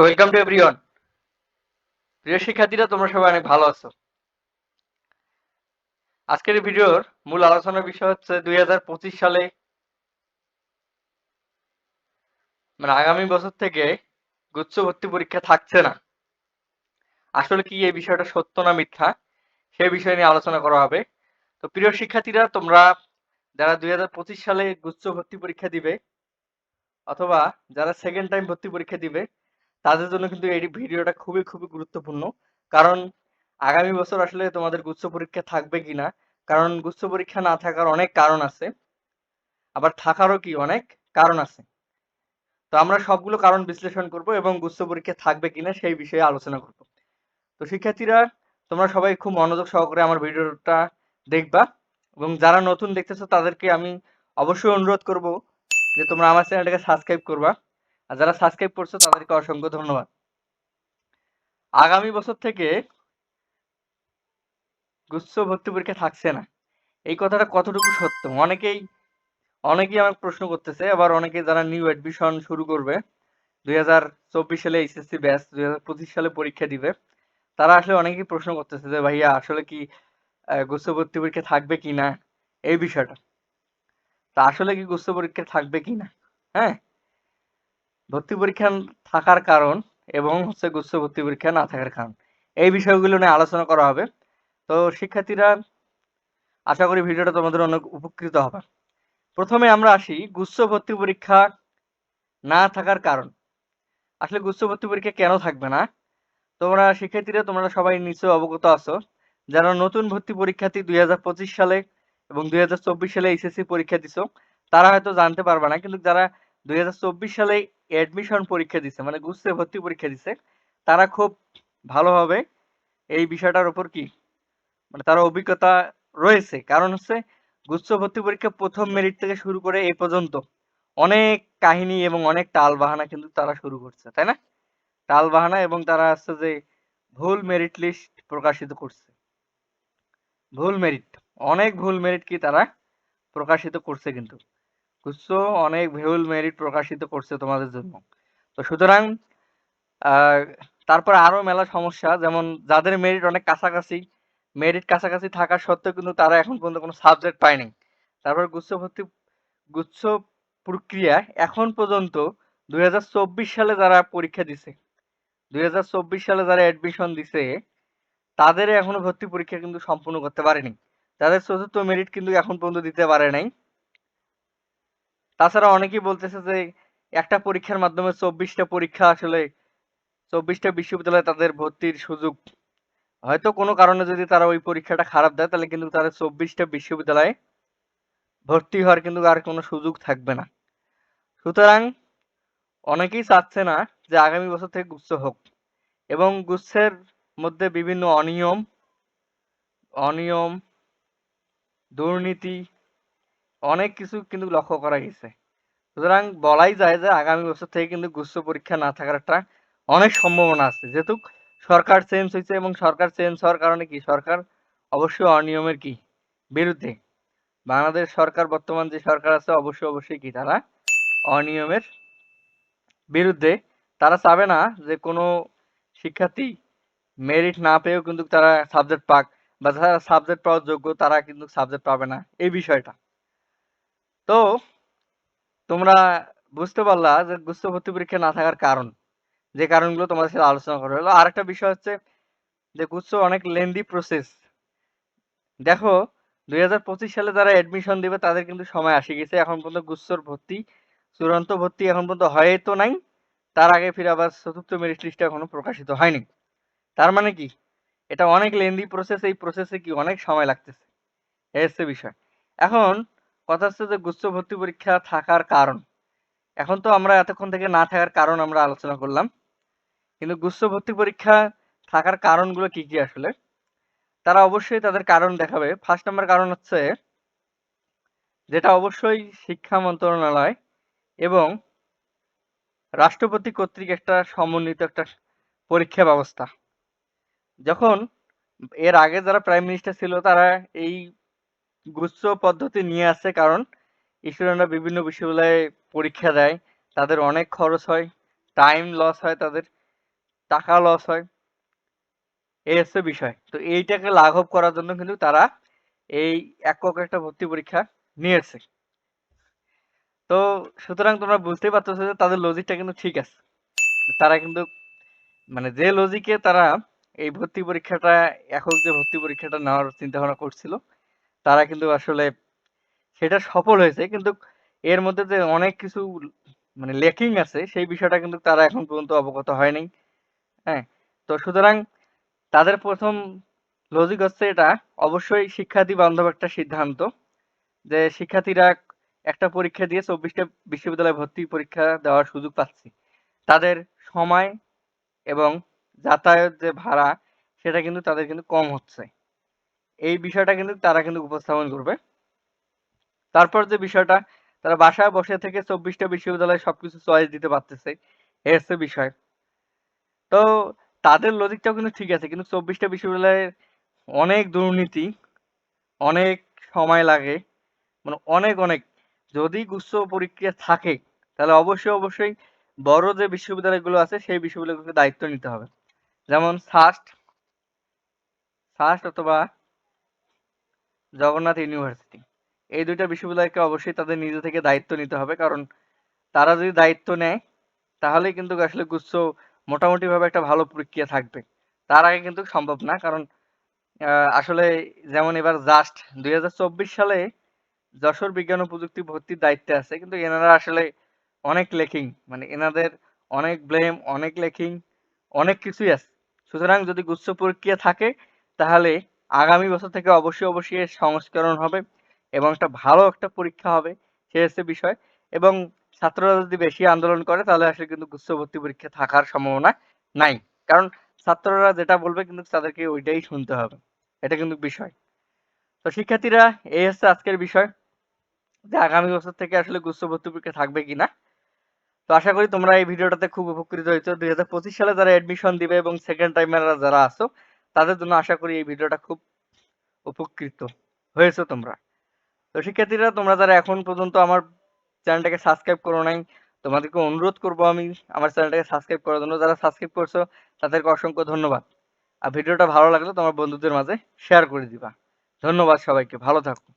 Welcome to everyone প্রিয় শিক্ষার্থীরা, তোমরা সবাই অনেক ভালো আছো। আজকের ভিডিওর মূল আলোচনার বিষয় হচ্ছে দুই সালে মানে আগামী বছর থেকে গুচ্ছ ভর্তি পরীক্ষা থাকছে না। আসলে কি এই বিষয়টা সত্য না মিথ্যা সেই বিষয় নিয়ে আলোচনা করা হবে। তো প্রিয় শিক্ষার্থীরা, তোমরা যারা দুই হাজার পঁচিশ সালে গুচ্ছ ভর্তি পরীক্ষা দিবে, অথবা যারা সেকেন্ড টাইম ভর্তি পরীক্ষা দিবে তাদের জন্য কিন্তু এই ভিডিওটা খুবই খুবই গুরুত্বপূর্ণ। কারণ আগামী বছর আসলে তোমাদের গুচ্ছ পরীক্ষা থাকবে কিনা? কারণ গুচ্ছ পরীক্ষা না থাকার অনেক কারণ আছে। আবার থাকারও কি অনেক কারণ আছে। তো আমরা সবগুলো কারণ বিশ্লেষণ করব এবং গুচ্ছ পরীক্ষা থাকবে কিনা সেই বিষয়ে আলোচনা করব। তো শিক্ষার্থীরা, তোমরা সবাই খুব মনোযোগ সহকারে আমার ভিডিওটা দেখবা এবং যারা নতুন দেখতেছো তাদেরকে আমি অবশ্যই অনুরোধ করব যে তোমরা আমার চ্যানেলটাকে সাবস্ক্রাইব করবা। আর যারা সাবস্ক্রাইব করছ, তাদেরকে অসংখ্য ধন্যবাদ। আগামী বছর থেকে গুচ্ছ ভর্তি পরীক্ষা থাকছে না। এই কথাটা কতটুকু সত্য? অনেকেই অনেকেই আমাকে প্রশ্ন করতেছে, আবার অনেকে যারা নিউ অ্যাডমিশন শুরু করবে, দুই হাজার চব্বিশ সালে এইচএসসি ব্যাচ দুই সালে পরীক্ষা দিবে, তারা আসলে অনেকেই প্রশ্ন করতেছে যে, ভাইয়া, আসলে কি গুচ্ছ ভর্তি পরীক্ষা থাকবে কি না এই বিষয়টা। তা আসলে কি গুচ্ছ পরীক্ষা থাকবে কি না হ্যাঁ? ভর্তি পরীক্ষা থাকার কারণ এবং হচ্ছে গুচ্ছ ভর্তি পরীক্ষা না থাকার কারণ। এই বিষয়গুলো নিয়ে আলোচনা করা হবে। তো শিক্ষার্থীরা, আশা করি ভিডিওটা তোমাদের অনেক উপকৃত হবে। প্রথমে আমরা আসি গুচ্ছ ভর্তি পরীক্ষা না থাকার কারণ। আসলে গুচ্ছ ভর্তি পরীক্ষা কেন থাকবে না? তোমরা শিক্ষার্থীরা, তোমরা সবাই নিশ্চয় অবগত আছো যারা নতুন ভর্তি পরীক্ষার্থী দুই সালে এবং দুই হাজার চব্বিশ সালে এইচএসসি পরীক্ষা দিছো, তারা হয়তো জানতে পারবে না। কিন্তু যারা দুই হাজার চব্বিশ সালে অ্যাডমিশন পরীক্ষা দিছে মানে গুচ্ছে ভর্তি পরীক্ষা দিছে। তারা খুব ভালোভাবে এই বিষয়টার উপর কি? মানে তার অভিজ্ঞতা রয়েছে। কারণ হচ্ছে গুচ্ছ ভর্তি পরীক্ষা প্রথম মেরিট থেকে শুরু করে এই পর্যন্ত অনেক কাহিনী এবং অনেক টাল বাহানা কিন্তু তারা শুরু করছে, তাই না? টাল বাহানা এবং তারা আসছে যে ভুল মেরিট লিস্ট প্রকাশিত করছে। ভুল মেরিট অনেক ভুল মেরিট কি তারা প্রকাশিত করছে কিন্তু। বুঝছ অনেক ভুল মেরিট প্রকাশিত করছে তোমাদের জন্য। তো সুতরাং তারপর আরও মেলা সমস্যা, যেমন যাদের মেরিট অনেক কাছাকাছি মেরিট কাছাকাছি থাকা সত্ত্বেও কিন্তু তারা এখন পর্যন্ত কোনো সাবজেক্ট পায়নি। তারপর গুচ্ছ ভর্তি, গুচ্ছ প্রক্রিয়া এখন পর্যন্ত দুই হাজার চব্বিশ সালে যারা পরীক্ষা দিছে, দুই হাজার চব্বিশ সালে যারা অ্যাডমিশন দিছে, তাদের এখনও ভর্তি পরীক্ষা কিন্তু সম্পূর্ণ করতে পারেনি। তাদের চতুর্থ মেরিট কিন্তু এখন পর্যন্ত দিতে পারে নাই। তাছাড়া অনেকেই বলতেছে যে, একটা পরীক্ষার মাধ্যমে চব্বিশটা পরীক্ষা আসলে চব্বিশটা বিশ্ববিদ্যালয়ে তাদের ভর্তির সুযোগ। হয়তো কোনো কারণে যদি তারা ওই পরীক্ষাটা খারাপ দেয়, তাহলে কিন্তু তাদের চব্বিশটা বিশ্ববিদ্যালয়ে ভর্তি হওয়ার কিন্তু আর কোনো সুযোগ থাকবে না। সুতরাং অনেকেই চাচ্ছে না যে আগামী বছর থেকে গুচ্ছ হোক এবং গুচ্ছের মধ্যে বিভিন্ন অনিয়ম অনিয়ম, দুর্নীতি অনেক কিছু কিন্তু লক্ষ্য করা গেছে। সুতরাং বলাই যায় যে আগামী বছর থেকে কিন্তু গুচ্ছ পরীক্ষা না থাকার একটা অনেক সম্ভাবনা আছে। যেহেতু সরকার চেঞ্জ হয়েছে এবং সরকার চেঞ্জ হওয়ার কারণে কি? সরকার অবশ্যই অনিয়মের কি? বিরুদ্ধে। বাংলাদেশ সরকার বর্তমান যে সরকার আছে, অবশ্যই অবশ্যই কি? তারা অনিয়মের বিরুদ্ধে। তারা চাবে না যে কোনো শিক্ষার্থী মেরিট না পেয়েও কিন্তু তারা সাবজেক্ট পাক বা যারা সাবজেক্ট পাওয়ার যোগ্য তারা কিন্তু সাবজেক্ট পাবে না। এই বিষয়টা। তো তোমরা বুঝতে পারলা যে গুচ্ছ ভর্তি পরীক্ষা না থাকার কারণ, যে কারণগুলো তোমাদের সাথে আলোচনা করা হলো। আর একটা বিষয় হচ্ছে যে গুচ্ছ অনেক লেন্দি প্রসেস দেখো, দুই হাজার পঁচিশ সালে যারা অ্যাডমিশন দিবে তাদের কিন্তু সময় আসে গেছে। এখন পর্যন্ত গুচ্ছর ভর্তি, চূড়ান্ত ভর্তি এখন পর্যন্ত হয় তো নাই। তার আগে ফিরে আবার চতুর্থ মেরিট লিস্ট এখনও প্রকাশিত হয়নি। তার মানে কি? এটা অনেক লেন্দি প্রসেস এই প্রসেসে কি অনেক সময় লাগতেছে? হচ্ছে বিষয়। এখন কথা হচ্ছে যে গুচ্ছ ভর্তি পরীক্ষা থাকার কারণ। এখন তো আমরা এতক্ষণ থেকে না থাকার কারণ আমরা আলোচনা করলাম। কিন্তু গুচ্ছ ভর্তি পরীক্ষা থাকার কারণগুলো কি কি আসলে? তারা অবশ্যই তাদের কারণ দেখাবে। ফার্স্ট নাম্বার কারণ হচ্ছে যেটা অবশ্যই শিক্ষা মন্ত্রণালয় এবং রাষ্ট্রপতি কর্তৃক একটা সমন্বিত একটা পরীক্ষা ব্যবস্থা। যখন এর আগে যারা প্রাইম মিনিস্টার ছিল তারা এই গুচ্ছ পদ্ধতি নিয়ে আসছে কারণ স্টুডেন্টরা বিভিন্ন বিশ্ববিদ্যালয়ে পরীক্ষা দেয়, তাদের অনেক খরচ হয় টাইম লস হয়, তাদের টাকা লস হয়। এই হচ্ছে বিষয়। তো এইটাকে লাঘব করার জন্য কিন্তু তারা এই একক একটা ভর্তি পরীক্ষা নিয়েছে। তো সুতরাং তোমরা বুঝতেই পারতেছো যে তাদের লজিকটা কিন্তু ঠিক আছে। তারা কিন্তু মানে যে লজিকে তারা এই ভর্তি পরীক্ষাটা, একক যে ভর্তি পরীক্ষাটা নেওয়ার চিন্তা ভাবনা করছিল তারা কিন্তু আসলে সেটা সফল হয়েছে। কিন্তু এর মধ্যে যে অনেক কিছু মানে লেকিং আছে, সেই বিষয়টা কিন্তু তারা এখন পর্যন্ত অবগত হয়নি। হ্যাঁ তো সুতরাং তাদের প্রথম লজিক হচ্ছে এটা, অবশ্যই শিক্ষার্থী বান্ধব একটা সিদ্ধান্ত যে শিক্ষার্থীরা একটা পরীক্ষা দিয়ে চব্বিশটা বিশ্ববিদ্যালয়ে ভর্তি পরীক্ষা দেওয়ার সুযোগ পাচ্ছি। তাদের সময় এবং যাতায়াত যে ভাড়া, সেটা কিন্তু তাদের কিন্তু কম হচ্ছে। এই বিষয়টা কিন্তু তারা কিন্তু উপস্থাপন করবে। তারপর যে বিষয়টা, তারা বাসায় বসে থেকে চব্বিশটা বিশ্ববিদ্যালয়ে সবকিছু চয়েস দিতে পারতেছে। এই হচ্ছে বিষয়। তো তাদের লজিকটাও কিন্তু ঠিক আছে, কিন্তু চব্বিশটা বিশ্ববিদ্যালয়ের অনেক দুর্নীতি, অনেক সময় লাগে মানে অনেক অনেক। যদি গুচ্ছ পরীক্ষা থাকে, তাহলে অবশ্যই অবশ্যই বড় যে বিশ্ববিদ্যালয়গুলো আছে, সেই বিশ্ববিদ্যালয়গুলোকে দায়িত্ব নিতে হবে। যেমন সাস্ট সাস্ট অথবা জগন্নাথ ইউনিভার্সিটি। এই দুইটা বিশ্ববিদ্যালয়কে অবশ্যই তাদের নিজে থেকে দায়িত্ব নিতে হবে, কারণ তারা যদি দায়িত্ব নেয়, তাহলেই কিন্তু আসলে গুচ্ছ মোটামুটি ভাবে একটা ভালো প্রক্রিয়া থাকবে। তার আগে কিন্তু সম্ভব না, কারণ আসলে যেমন এবার জাস্ট দুই হাজার চব্বিশ সালে যশোর বিজ্ঞান ও প্রযুক্তি ভর্তির দায়িত্বে আছে, কিন্তু এনারা আসলে অনেক লেখিং মানে এনাদের অনেক ব্লেম, অনেক লেখিং, অনেক কিছুই আছে। সুতরাং যদি গুচ্ছ প্রক্রিয়া থাকে, তাহলে আগামী বছর থেকে অবশ্যই অবশ্যই এর সংস্করণ হবে এবং একটা ভালো একটা পরীক্ষা হবে সে হচ্ছে বিষয়। এবং ছাত্ররা যদি বেশি আন্দোলন করে, তাহলে আসলে কিন্তু গুচ্ছ ভর্তি পরীক্ষা থাকার সম্ভাবনা নাই। কারণ ছাত্ররা যেটা বলবে কিন্তু তাদেরকে ওইটাই শুনতে হবে। এটা কিন্তু বিষয়। তো শিক্ষার্থীরা, এই হচ্ছে আজকের বিষয় যে আগামী বছর থেকে আসলে গুচ্ছ ভর্তি পরীক্ষা থাকবে কিনা। তো আশা করি তোমরা এই ভিডিওটাতে খুব উপকৃত হয়েছো। দুই হাজার পঁচিশ সালে যারা এডমিশন দিবে এবং সেকেন্ড টাইমাররা যারা আছো তাদের জন্য আশা করি এই ভিডিওটা খুব উপকৃত হয়েছে তোমরা। তো শিক্ষার্থীরা, তোমরা যারা এখন পর্যন্ত আমার চ্যানেলটাকে সাবস্ক্রাইব করো নাই, তোমাদেরকে অনুরোধ করব আমি আমার চ্যানেলটাকে সাবস্ক্রাইব করার জন্য। যারা সাবস্ক্রাইব করছ, তাদেরকে অসংখ্য ধন্যবাদ। আর ভিডিওটা ভালো লাগলে তোমার বন্ধুদের মাঝে শেয়ার করে দিবা। ধন্যবাদ সবাইকে, ভালো থাকো।